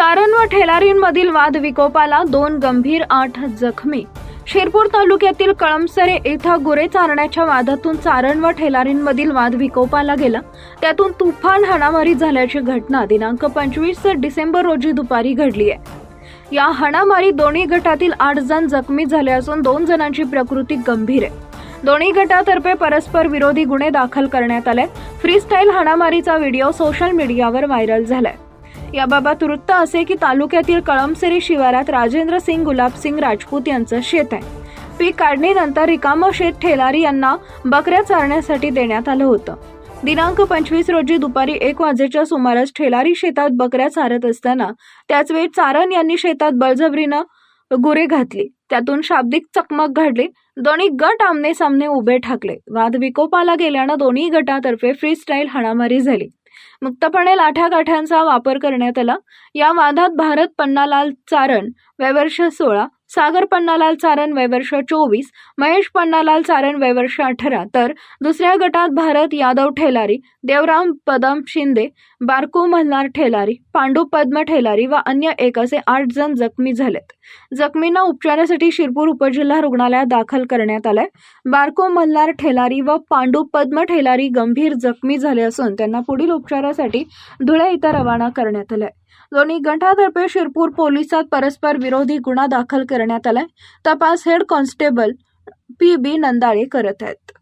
चारण व ठेलारींमधील वाद विकोपाला दोन गंभीर आठ जखमी. शिरपूर तालुक्यातील कळमसरे इथं गुरे चारण्याच्या वादातून चारण व ठेलारींमधील वाद विकोपाला गेला. त्यातून तुफान हाणामारी झाल्याची घटना दिनांक पंचवीस डिसेंबर रोजी दुपारी घडली आहे. या हाणामारी दोन्ही गटातील आठ जण जखमी झाले असून दोन जणांची प्रकृती गंभीर आहे. दोन्ही गटातर्फे परस्पर विरोधी गुन्हे दाखल करण्यात आले. फ्रीस्टाईल हाणामारीचा व्हिडिओ सोशल मीडियावर व्हायरल झालाय. याबाबत वृत्त असे की तालुक्यातील कळमसरी शिवारात राजेंद्र सिंग गुलाबसिंग राजपूत यांचं शेत आहे. पीक काढणीनंतर रिकामं शेत ठेलारी यांना बकऱ्या चारण्यासाठी देण्यात आलं होतं. दिनांक पंचवीस रोजी दुपारी एक वाजेच्या सुमारास ठेलारी शेतात बकऱ्या चारत असताना त्याचवेळी चारण यांनी शेतात बळजबरीनं गुरे घातली. त्यातून शाब्दिक चकमक घडली. दोन्ही गट आमने सामने उभे ठाकले. वाद विकोपाला गेल्यानं दोन्ही गटातर्फे फ्री स्टाईल हाणामारी झाली. मुक्तपणे लाठ्या गाठ्यांचा वापर करण्यात आला. या वादात भारत पन्नालाल चारण वयवर्ष सोळा सागर पन्नालाल चारण वयवर्ष चोवीस महेश पन्नालाल चारण वयवर्ष अठरा तर दुसऱ्या गटात भारत यादव ठेलारी देवराम पदम शिंदे बारकू मल्हार ठेलारी पांडू पद्म ठेलारी व अन्य एक असे आठ जण जखमी झालेत. जखमींना उपचारासाठी शिरपूर उपजिल्हा रुग्णालयात दाखल करण्यात आलंय. बारको मल्हार ठेलारी व पांडू पद्म ठेलारी गंभीर जखमी झाले असून त्यांना पुढील उपचारासाठी धुळे इथं रवाना करण्यात आलंय. दोन्ही गटातर्फे शिरपूर पोलिसात परस्पर विरोधी गुन्हा दाखल करण्यात आलाय. तपास head constable P B Nandale करत आहेत.